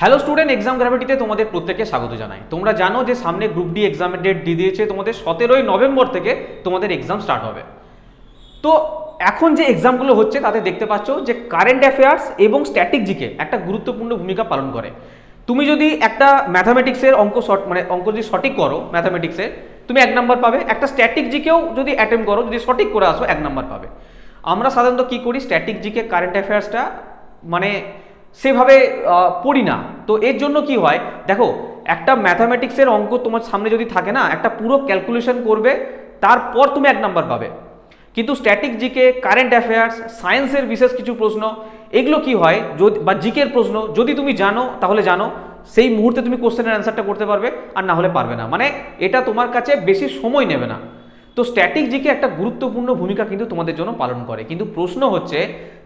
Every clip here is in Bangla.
হ্যালো স্টুডেন্ট এক্সাম গ্র্যাভিটিতে তোমাদের প্রত্যেককে স্বাগত জানাই। তোমরা জানো যে সামনে গ্রুপ ডি এক্সামের ডেট দিয়ে দিয়েছে, তোমাদের সতেরোই নভেম্বর থেকে তোমাদের এক্সাম স্টার্ট হবে। তো এখন যে এক্সামগুলো হচ্ছে, তাতে দেখতে পাচ্ছ যে কারেন্ট অ্যাফেয়ার্স এবং স্ট্যাটিক জিকে একটা গুরুত্বপূর্ণ ভূমিকা পালন করে। তুমি যদি একটা ম্যাথামেটিক্সের অঙ্ক শর্ট মানে অঙ্ক যদি সঠিক করো ম্যাথামেটিক্সে তুমি এক নাম্বার পাবে। একটা স্ট্যাটিক জিকেও যদি অ্যাটেম্প করো, যদি সঠিক করে আসো, এক নাম্বার পাবে। আমরা সাধারণত কি করি? স্ট্যাটিক জিকে কারেন্ট অ্যাফেয়ার্সটা মানে সেভাবে পড়ি না। তো এর জন্য কি হয়, দেখো, একটা ম্যাথামেটিক্সের অঙ্ক তোমার সামনে যদি থাকে না, একটা পুরো ক্যালকুলেশন করবে, তারপর তুমি এক নাম্বার পাবে। কিন্তু স্ট্যাটিক জিকে কারেন্ট অ্যাফেয়ার্স সায়েন্সের বিশেষ কিছু প্রশ্ন, এগুলো কি হয়, যদি, বা জিকের প্রশ্ন, যদি তুমি জানো, তাহলে জানো, সেই মুহূর্তে তুমি কোশ্চেনের অ্যান্সারটা করতে পারবে, আর না হলে পারবে না। মানে এটা তোমার কাছে বেশি সময় নেবে না। তো স্ট্যাটিক জিকে একটা গুরুত্বপূর্ণ ভূমিকা কিন্তু তোমাদের জন্য পালন করে। কিন্তু প্রশ্ন হচ্ছে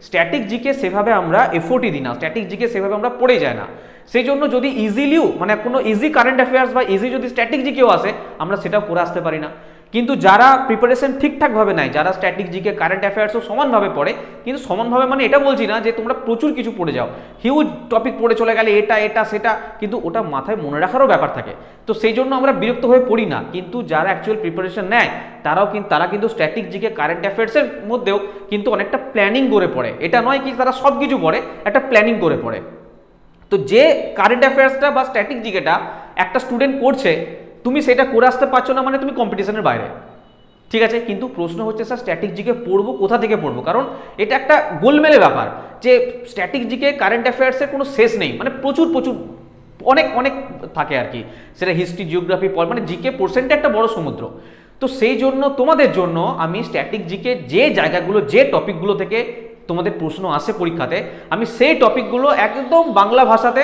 স্ট্যাটিক জিকে সেভাবে আমরা এফোর্টই দিই না স্ট্যাটিক জিকে সেভাবে আমরা পড়ে যায় না। সেই জন্য যদি ইজিলিও মানে কোনো ইজি কারেন্ট অ্যাফেয়ার্স বা ইজি যদি স্ট্যাটিক জিকেও আসে, আমরা সেটা পড়ে আসতে পারি না। কিন্তু যারা প্রিপারেশন ঠিকঠাকভাবে নেয়, যারা স্ট্যাটিক জিকে কারেন্ট অ্যাফেয়ার্সও সমানভাবে পড়ে, কিন্তু সমানভাবে মানে এটা বলছি না যে তোমরা প্রচুর কিছু পড়ে যাও। হিউজ টপিক পড়ে চলে গেলে এটা এটা, সেটা, কিন্তু ওটা মাথায় মনে রাখারও ব্যাপার থাকে। তো সেই জন্য আমরা বিরক্ত হয়ে পড়ি না, কিন্তু যারা অ্যাকচুয়াল প্রিপারেশন নেয়, তারাও কিন্তু, তারা কিন্তু স্ট্যাটিক জিকে কারেন্ট অ্যাফেয়ার্সের মধ্যেও কিন্তু অনেকটা প্ল্যানিং করে পড়ে। এটা নয় কি তারা সব কিছু পড়ে, একটা প্ল্যানিং করে পড়ে। তো যে কারেন্ট অ্যাফেয়ার্সটা বা স্ট্যাটিক জিকেটা একটা স্টুডেন্ট করছে তুমি সেটা করে আসতে পারছ না মানে তুমি কম্পিটিশনের বাইরে। ঠিক আছে? কিন্তু প্রশ্ন হচ্ছে স্যার স্ট্যাটিক জিকে পড়ব, কোথা থেকে পড়ব? কারণ এটা একটা গোলমেলে ব্যাপার যে স্ট্যাটিক জিকে কারেন্ট অ্যাফেয়ার্সের কোনো শেষ নেই। মানে প্রচুর প্রচুর, অনেক অনেক থাকে আর কি। সেটা হিস্ট্রি জিওগ্রাফি পল মানে জিকে পোর্শনটা একটা বড় সমুদ্র। তো সেই জন্য, তোমাদের জন্য আমি স্ট্যাটিক জিকে যে জায়গাগুলো, যে টপিকগুলো থেকে তোমাদের প্রশ্ন আসে পরীক্ষাতে, আমি সেই টপিকগুলো একদম বাংলা ভাষাতে,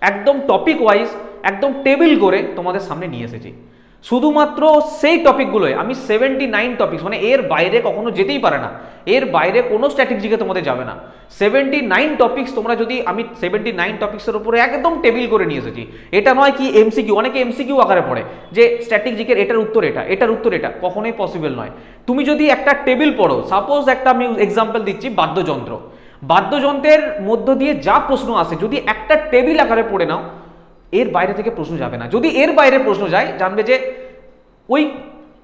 একদম টপিক ওয়াইজ একদম টেবিল করে তোমাদের সামনে নিয়ে এসেছি। শুধুমাত্র সেই টপিকগুলোই আমি সেভেন্টি নাইন টপিক্স মানে এর বাইরে কখনো যেতেই পারে না। এর বাইরে কোনো স্ট্র্যাটেজিকে তোমাদের যাবে না। সেভেন্টি নাইন টপিক্স তোমরা যদি, আমি সেভেন্টি নাইন টপিক্সের উপরে একদম টেবিল করে নিয়ে এসেছি। এটা নয় কি এমসিকিউ অনেকে এমসিকিউ আকারে পড়ে, যে স্ট্র্যাটেজিকের এটার উত্তর এটা, এটার উত্তর এটা, কখনোই পসিবল নয়। তুমি যদি একটা টেবিল পড়ো সাপোজ একটা আমি এক্সাম্পল দিচ্ছি বাদ্যযন্ত্র। বাদ্যযন্ত্রের মধ্য দিয়ে যা প্রশ্ন আসে, যদি একটা টেবিল আকারে পড়ে নাও এর বাইরে থেকে প্রশ্ন যাবে না। যদি এর বাইরে প্রশ্ন যায়, জানবে যে ওই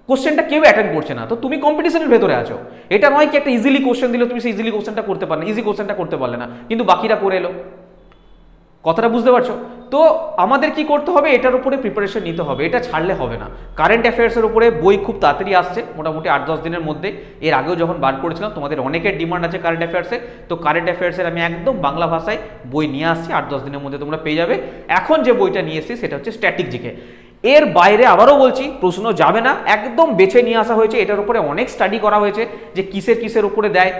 কোশ্চেনটা কেউ অ্যাটেন্ড করছে না। তো তুমি কম্পিটিশনের ভেতরে আছো। এটা নয় কি একটা ইজিলি কোশ্চেন দিলে তুমি সেই ইজিলি কোশ্চেনটা করতে পারলে ইজি কোশ্চেনটা করতে পারলে না। কিন্তু বাকিরা করে এলো। কথাটা বুঝতে পারছ? তো আমাদের কি করতে হবে? এটার উপরে প্রিপারেশন নিতে হবে। এটা ছাড়লে হবে না। কারেন্ট অ্যাফেয়ার্সের উপরে বই খুব তাড়াতাড়ি আসছে। মোটামুটি আট দশ দিনের মধ্যে। এর আগেও যখন বার করেছিলাম, তোমাদের অনেকের ডিমান্ড আছে কারেন্ট অ্যাফেয়ার্সে তো কারেন্ট অ্যাফেয়ার্সের আমি একদম বাংলা ভাষায় বই নিয়ে আসছি। আট দশ দিনের মধ্যে তোমরা পেয়ে যাবে। এখন যে বইটা নিয়ে এসেছি, সেটা হচ্ছে স্ট্যাটিক জিকে এর বাইরে আবারও বলছি, প্রশ্ন যাবে না। একদম বেছে নিয়ে আসা হয়েছে। এটার উপরে অনেক স্টাডি করা হয়েছে যে কিসের কিসের উপরে দেয়।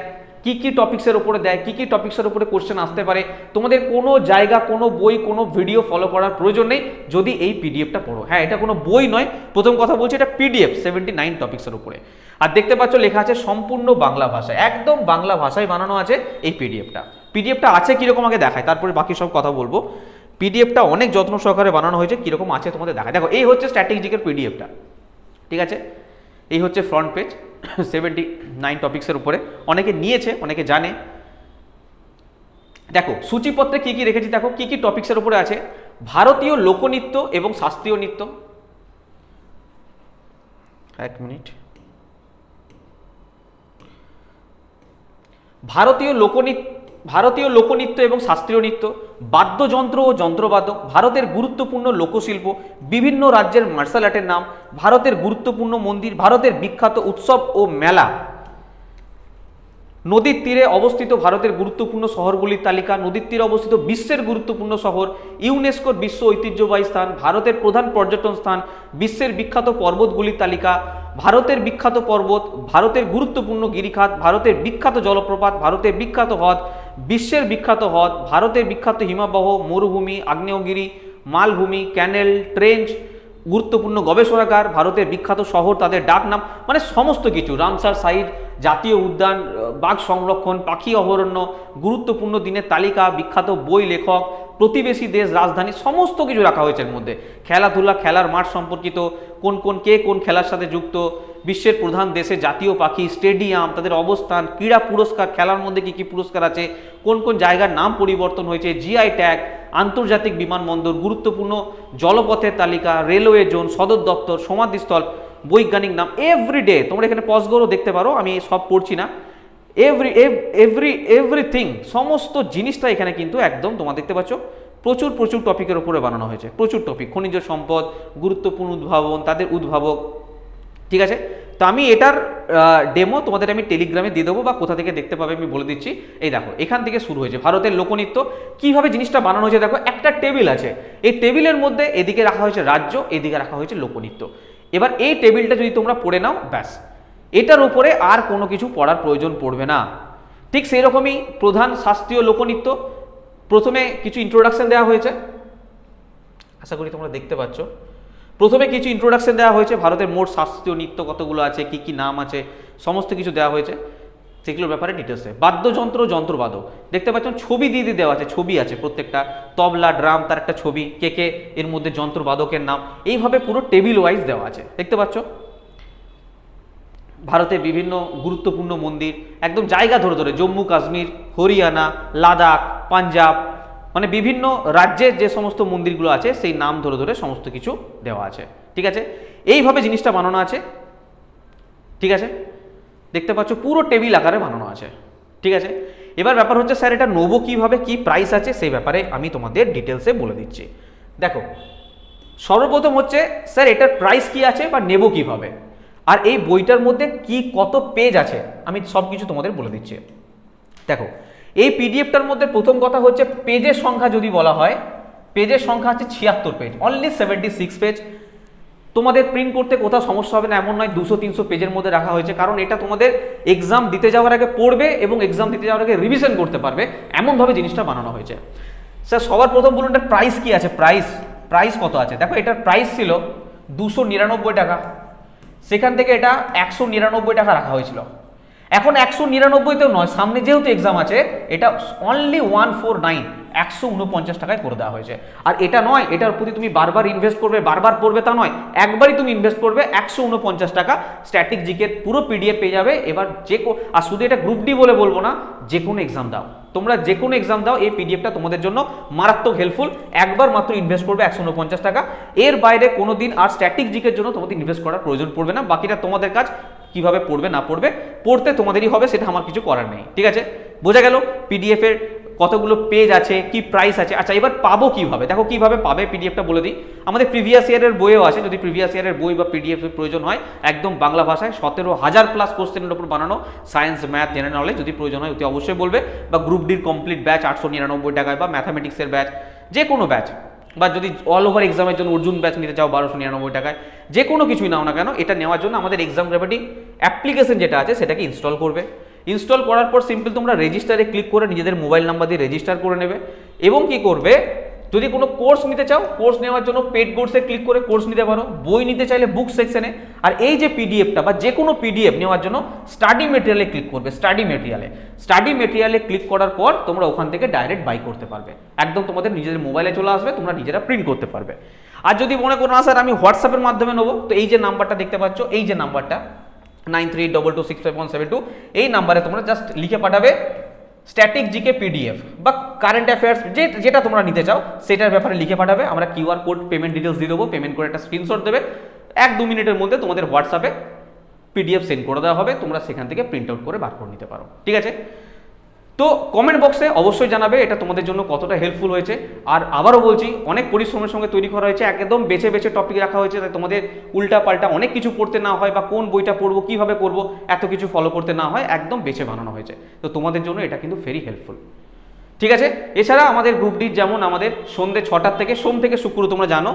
কি কি টপিক্সের উপরে দেয়, কি কি টপিক্সের উপরে কোশ্চেন আসতে পারে, তোমাদের কোনো জায়গা, কোনো বই, কোনো ভিডিও ফলো করার প্রয়োজন নেই, যদি এই পিডিএফটা পড়ো। হ্যাঁ এটা কোনো বই নয়, প্রথম কথা বলছি এটা পিডিএফ সেভেন্টি নাইন টপিক্সের উপরে। আর দেখতে পাচ্ছ লেখা আছে সম্পূর্ণ বাংলা ভাষায়, একদম বাংলা ভাষায় বানানো আছে এই পিডিএফটা পিডিএফটা আছে কীরকম আগে দেখায় তারপরে বাকি সব কথা বলব। পিডিএফটা অনেক যত্ন সহকারে বানানো হয়েছে, কীরকম আছে তোমাদের দেখায় দেখো, এই হচ্ছে স্ট্র্যাটেজিকের পিডিএফটা ঠিক আছে? এই হচ্ছে ফ্রন্ট পেজ সেভেন্টি নাইন টপিক্সের উপরে। অনেকে নিয়েছে, অনেকে জানে। দেখো, সূচিপত্রে কি কি রেখেছি? দেখো, কি কি টপিক্সের উপরে আছে? ভারতীয় লোকনৃত্য এবং শাস্ত্রীয় নৃত্য। এক মিনিট। ভারতীয় লোকনৃত্য ভারতীয় লোকনৃত্য এবং শাস্ত্রীয় নৃত্য। বাদ্যযন্ত্র ও যন্ত্রবাদক ভারতের গুরুত্বপূর্ণ লোকশিল্প, বিভিন্ন রাজ্যের মার্শাল আর্টের নাম, ভারতের গুরুত্বপূর্ণ মন্দির, ভারতের বিখ্যাত উৎসব ও মেলা। নদীর তীরে অবস্থিত ভারতের গুরুত্বপূর্ণ শহরগুলির তালিকা, নদীর তীরে অবস্থিত বিশ্বের গুরুত্বপূর্ণ শহর, ইউনেস্কোর বিশ্ব ঐতিহ্যবাহী স্থান, ভারতের প্রধান পর্যটন স্থান, বিশ্বের বিখ্যাত পর্বতগুলির তালিকা ভারতের বিখ্যাত পর্বত, ভারতের গুরুত্বপূর্ণ গিরিখাত, ভারতের বিখ্যাত জলপ্রপাত, ভারতের বিখ্যাত হ্রদ, বিশ্বের বিখ্যাত হ্রদ, ভারতের বিখ্যাত হিমাবহ, মরুভূমি, আগ্নেয়গিরি, মালভূমি, ক্যানেল, ট্রেঞ্চ গুরুত্বপূর্ণ গবেষণাগার, ভারতের বিখ্যাত শহর, তাদের ডাক নাম মানে সমস্ত কিছু। রামসার সাইড জাতীয় উদ্যান বাঘ সংরক্ষণ, পাখি অভয়ারণ্য, গুরুত্বপূর্ণ দিনের তালিকা, বিখ্যাত বই লেখক, প্রতিবেশী দেশ, রাজধানী, সমস্ত কিছু রাখা হয়েছে এর মধ্যে। খেলাধুলা, খেলার মাঠ সম্পর্কিত, কোন কোন, কে কোন খেলার সাথে যুক্ত, বিশ্বের প্রধান দেশে জাতীয় পাখি, স্টেডিয়াম, তাদের অবস্থান, ক্রীড়া পুরস্কার, খেলার মধ্যে কি কি পুরস্কার আছে, কোন কোন জায়গার নাম পরিবর্তন হয়েছে জিআই ট্যাগ আন্তর্জাতিক বিমানবন্দর, গুরুত্বপূর্ণ জলপথের তালিকা, রেলওয়ে জোন, সদর দপ্তর, সমাধিস্থল, বৈজ্ঞানিক নাম এভরিডে তোমরা এখানে পজগরও দেখতে পারো, আমি সব পড়ছি না। এভরি এভরি এভরিথিং সমস্ত জিনিসটা এখানে কিন্তু একদম তোমার দেখতে পাচ্ছ, প্রচুর প্রচুর টপিকের উপরে বানানো হয়েছে। প্রচুর টপিক খনিজ সম্পদ, গুরুত্বপূর্ণ উদ্ভাবন, তাদের উদ্ভাবক, ঠিক আছে? তো আমি এটার ডেমো তোমাদের আমি টেলিগ্রামে দিয়ে দেবো বা কোথা থেকে দেখতে পাবে আমি বলে দিচ্ছি। এই দেখো, এখান থেকে শুরু হয়েছে ভারতের লোকনৃত্য। কীভাবে জিনিসটা বানানো হয়েছে দেখো, একটা টেবিল আছে। এই টেবিলের মধ্যে এদিকে রাখা হয়েছে রাজ্য, এদিকে রাখা হয়েছে লোকনৃত্য। এবার এই টেবিলটা যদি তোমরা পড়ে নাও, ব্যাস। এটার উপরে আর কোনো কিছু পড়ার প্রয়োজন পড়বে না। ঠিক সেই রকমই প্রধান শাস্ত্রীয় লোকনৃত্য। প্রথমে কিছু ইন্ট্রোডাকশন দেওয়া হয়েছে। আশা করি তোমরা দেখতে পাচ্ছ। প্রথমে কিছু ইন্ট্রোডাকশন দেওয়া হয়েছে, ভারতের মোট শাস্ত্রীয় নৃত্য কতগুলো আছে, কি কি নাম আছে, সমস্ত কিছু দেওয়া হয়েছে। সেগুলোর ব্যাপারে ডিটেলসে বাদ্যযন্ত্র, যন্ত্রবাদক। দেখতে পাচ্ছেন, ছবি দিয়ে দিয়ে দেওয়া আছে, ছবি আছে প্রত্যেকটা। তবলা, ড্রাম, তার একটা ছবি, কে কে, এর মধ্যে যন্ত্রবাদকের নাম। এইভাবে পুরো টেবিল ওয়াইজ দেওয়া আছে। দেখতে পাচ্ছ? ভারতের বিভিন্ন গুরুত্বপূর্ণ মন্দির, একদম জায়গা ধরে ধরে জম্মু কাশ্মীর হরিয়ানা, লাদাখ, পাঞ্জাব মানে বিভিন্ন রাজ্যের যে সমস্ত মন্দিরগুলো আছে, সেই নাম ধরে ধরে সমস্ত কিছু দেওয়া আছে। ঠিক আছে? এইভাবে জিনিসটা বানানো আছে। ঠিক আছে? দেখতে পাচ্ছ, পুরো টেবিল আকারে বানানো আছে। ঠিক আছে? এবার ব্যাপার হচ্ছে, স্যার, এটা নেব কীভাবে, কি প্রাইস আছে, সেই ব্যাপারে আমি তোমাদের ডিটেলসে বলে দিচ্ছি। দেখো, সর্বপ্রথম হচ্ছে, স্যার, এটার প্রাইস কি আছে বা নেব কীভাবে? আর এই বইটার মধ্যে কি কত পেজ আছে, আমি সব কিছু তোমাদের বলে দিচ্ছি। দেখো এই পিডিএফটার মধ্যে প্রথম কথা হচ্ছে পেজের সংখ্যা যদি বলা হয়, পেজের সংখ্যা হচ্ছে ছিয়াত্তর page only seventy six page তোমাদের প্রিন্ট করতে কোথাও সমস্যা হবে না, এমন নয় দুশো, তিনশো পেজের মধ্যে রাখা হয়েছে, কারণ এটা তোমাদের এক্সাম দিতে যাওয়ার আগে পড়বে এবং এক্সাম দিতে যাওয়ার আগে রিভিশন করতে পারবে, এমনভাবে জিনিসটা বানানো হয়েছে। স্যার, সবার প্রথম বলুন এটার প্রাইস কি আছে? প্রাইস প্রাইস কত আছে? দেখো, এটার প্রাইস ছিল দুশো নিরানব্বই টাকা। সেখান থেকে এটা একশো নিরানব্বই টাকা রাখা হয়েছিল। এখন একশো নিরানব্বইতেও নয়, সামনে যেহেতু এক্সাম আছে, এটা অনলি ওয়ান ফোর নাইন একশো উনপঞ্চাশ টাকায় করে দেওয়া হয়েছে। আর এটা নয়, এটার প্রতি তুমি বারবার ইনভেস্ট করবে, বারবার পড়বে তা নয়, একবারই তুমি ইনভেস্ট করবে একশো উনপঞ্চাশ টাকা স্ট্যাটিক জিকের পুরো পিডিএফ পেয়ে যাবে, এবার যে আর শুধু এটা গ্রুপ ডি বলে বলব না, যে কোনো এক্সাম দাও। তোমরা যে কোনো এক্সাম দাও, এই পিডিএফটা তোমাদের জন্য মারাত্মক হেল্পফুল একবার মাত্র ইনভেস্ট করবে একশো উনপঞ্চাশ টাকা। এর বাইরে কোনো দিন আর স্ট্যাটিক জিকের জন্য তোমাদের ইনভেস্ট করার প্রয়োজন পড়বে না, বাকিটা তোমাদের কাজ। কীভাবে পড়বে, না পড়বে, পড়তে তোমাদেরই হবে, সেটা আমার কিছু করার নেই। ঠিক আছে? বোঝা গেল? পিডিএফ এর কতগুলো পেজ আছে, কি প্রাইস আছে? আচ্ছা এবার পাবো কীভাবে? দেখো কীভাবে পাবে পিডিএফটা বলে দিই। আমাদের প্রিভিয়াস ইয়ারের বইও আছে, যদি প্রিভিয়াস ইয়ারের বই বা পিডিএফ প্রয়োজন হয়, একদম বাংলা ভাষায় সতেরো হাজার প্লাস কোশ্চেনের উপর বানানো সায়েন্স ম্যাথ জেনারেল নলেজ যদি প্রয়োজন হয়, অতি অবশ্যই বলবে। বা গ্রুপ ডির কমপ্লিট ব্যাচ আটশো নিরানব্বই টাকায় বা ম্যাথামেটিক্সের ব্যাচ যে কোনো ব্যাচ বা যদি অল ওভার এক্সামের জন্য অর্জুন ব্যাচ নিতে চাও বারোশো নিরানব্বই টাকায়, যে কোনো কিছুই নাও না কেন, এটা নেওয়ার জন্য আমাদের এক্সাম গ্র্যাভিটি অ্যাপ্লিকেশন যেটা আছে সেটাকে ইনস্টল করবে। ইনস্টল করার পর সিম্পল তোমরা রেজিস্টারে ক্লিক করে নিজেদের মোবাইল নাম্বার দিয়ে রেজিস্টার করে নেবে এবং কি করবে? যদি কোনো কোর্স নিতে চাও কোর্স নেওয়ার জন্য পেড কোর্সে ক্লিক করে কোর্স নিতে পারো, বই নিতে চাইলে বুক সেকশনে আর এই যে পিডিএফটা বা যে কোনো পিডিএফ নেওয়ার জন্য স্টাডি মেটেরিয়ালে ক্লিক করবে স্টাডি মেটেরিয়ালে স্টাডি মেটেরিয়ালে ক্লিক করার পর তোমরা ওখান থেকে ডাইরেক্ট বাই করতে পারবে। একদম তোমাদের নিজেদের মোবাইলে চলে আসবে, তোমরা নিজেরা প্রিন্ট করতে পারবে। আর যদি মনে করো, না, স্যার, আমি হোয়াটসঅ্যাপের মাধ্যমে নেব, তো এই যে নাম্বারটা দেখতে পাচ্ছ, এই যে নাম্বারটা nine three double two six five one seven two এই নাম্বারে তোমরা জাস্ট লিখে পাঠাবে। স্ট্যাটিক জিকে পিডিএফ বা কারেন্ট অ্যাফেয়ার্স যে, যেটা তোমরা নিতে চাও, সেটার ব্যাপারে লিখে পাঠাবে। আমরা কিউআর কোড পেমেন্ট ডিটেলস দিয়ে দেবো পেমেন্ট করে একটা স্ক্রিনশট দেবে। এক দু মিনিটের মধ্যে তোমাদের হোয়াটসঅ্যাপে পিডিএফ সেন্ড করে দেওয়া হবে। তোমরা সেখান থেকে প্রিন্ট আউট করে বার করে নিতে পারো। ঠিক আছে? তো কমেন্ট বক্সে অবশ্যই জানাবে এটা তোমাদের জন্য কতটা হেল্পফুল হয়েছে। আর আবারও বলছি, অনেক পরিশ্রমের সঙ্গে তৈরি করা হয়েছে, একদম বেছে বেছে টপিক রাখা হয়েছে, তাই তোমাদের উল্টা পাল্টা অনেক কিছু পড়তে না হয় বা কোন বইটা পড়ব, কীভাবে করব, এত কিছু ফলো করতে না হয়, একদম বেছে বানানো হয়েছে। তো তোমাদের জন্য এটা কিন্তু ভেরি হেল্পফুল ঠিক আছে? এছাড়া আমাদের গ্রুপ ডির যেমন আমাদের সন্ধ্যে ছটার থেকে, সোম থেকে শুক্র তোমরা জানো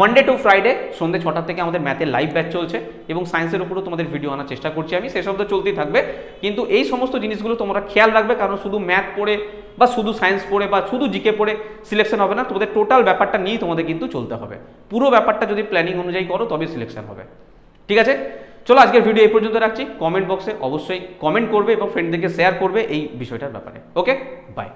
মানডে টু ফ্রাইডে সন্ধ্যে ছটার থেকে আমাদের ম্যাথের লাইভ ব্যাচ চলছে এবং সায়েন্সের উপরও তোমাদের ভিডিও আনার চেষ্টা করছি আমি সেসব তো চলতেই থাকবে। কিন্তু এই সমস্ত জিনিসগুলো তোমরা খেয়াল রাখবে, কারণ শুধু ম্যাথ পড়ে বা শুধু সায়েন্স পড়ে বা শুধু জিকে পড়ে সিলেকশন হবে না, তোমাদের টোটাল ব্যাপারটা নিয়েই তোমাদের কিন্তু চলতে হবে। পুরো ব্যাপারটা যদি প্ল্যানিং অনুযায়ী করো, তবে সিলেকশন হবে। ঠিক আছে? চলো আজকের ভিডিও এই পর্যন্ত রাখছি। কমেন্ট বক্সে অবশ্যই কমেন্ট করবে এবং ফ্রেন্ডদেরকে শেয়ার করবে এই বিষয়টার ব্যাপারে। Okay bye